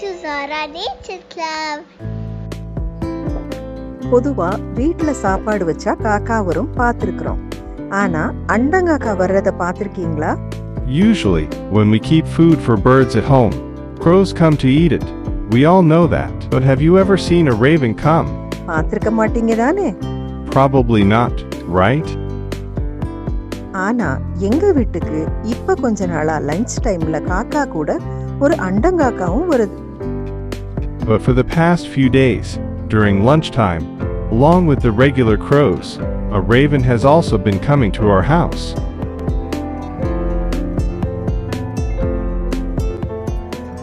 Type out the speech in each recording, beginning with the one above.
to Zara Nature Club. பொதுவா வீட்ல சாப்பாடு வச்சா காக்கா வரும் பார்த்துருக்குறோம் ஆனா அண்டங்காக்கா வர்றத பார்த்துருக்கீங்களா Usually, when we keep food for birds at home, crows come to eat it. We all know that. But have you ever seen a raven come? பார்த்துருக்க மாட்டீங்க தானே Probably not, right? ஆனா எங்க வீட்டுக்கு இப்ப கொஞ்ச நாளா லஞ்ச் டைம்ல காக்கா கூட ஒரு அண்டங்காக்காவும் வருது But for the past few days, during lunchtime, along with the regular crows, a raven has also been coming to our house.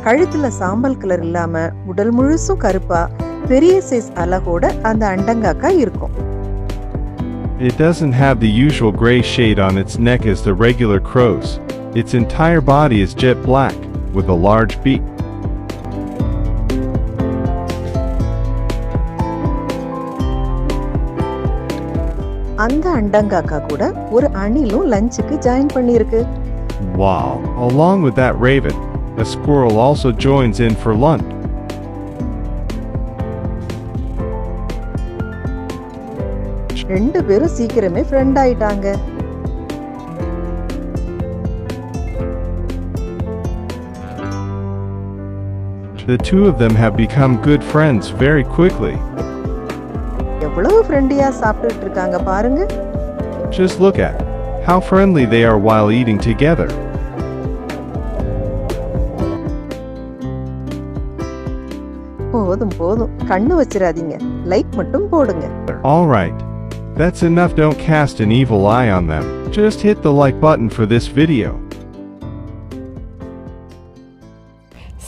கழுத்துல சாம்பல் கலர் இல்லாம உடல் முழுசும் கருப்பா பெரிய சைஸ் அலகோட அந்த அண்டங்காக்கா இருக்கும் It doesn't have the usual gray shade on its neck as the regular crows. Its entire body is jet black, with a large beak. அந்த அண்டங்காக்கா கூட ஒரு அணிலும் லஞ்சுக்கு ஜாயின் பண்ணியிருக்கு Wow! Along with that raven, a squirrel also joins in for lunch. ரெண்டு பேரும் சீக்கிரமே friend ஆயிட்டாங்க The two of them have become good friends very quickly. எவ்வளவு ஃப்ரெண்டியா சாப்பிட்டுட்டு இருக்காங்க பாருங்க Just look at how friendly they are while eating together. போதும் போதும் கண்ணு வச்சிடாதீங்க லைக் மட்டும் போடுங்க Alright. That's enough, don't cast an evil eye on them. Just hit the like button for this video.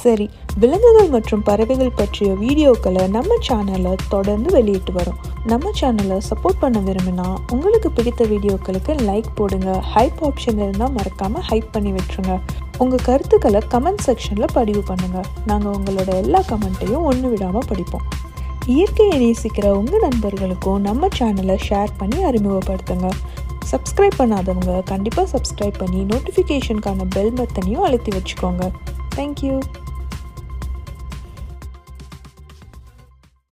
சரி விலங்குகள் மற்றும் பறவைகள் பற்றிய வீடியோக்களை நம்ம சேனலில் தொடர்ந்து வெளியிட்டு வரோம் நம்ம சேனலை சப்போர்ட் பண்ண விரும்பினா உங்களுக்கு பிடித்த வீடியோக்களுக்கு லைக் போடுங்க. ஹைப் ஆப்ஷன் இருந்தால் மறக்காமல் ஹைப் பண்ணி விட்டுருங்க. உங்கள் கருத்துக்களை கமெண்ட் செக்ஷனில் பதிவு பண்ணுங்கள் நாங்கள் உங்களோட எல்லா கமெண்ட்டையும் ஒன்று விடாமல் படிப்போம். இயற்கையை நேசிக்கிற உங்கள் நண்பர்களுக்கும் நம்ம சேனலை ஷேர் பண்ணி அறிமுகப்படுத்துங்க. சப்ஸ்கிரைப் பண்ணாதவங்க கண்டிப்பாக சப்ஸ்கிரைப் பண்ணி நோட்டிஃபிகேஷனுக்கான பெல் பட்டனையும் அழுத்தி வச்சுக்கோங்க. தேங்க்யூ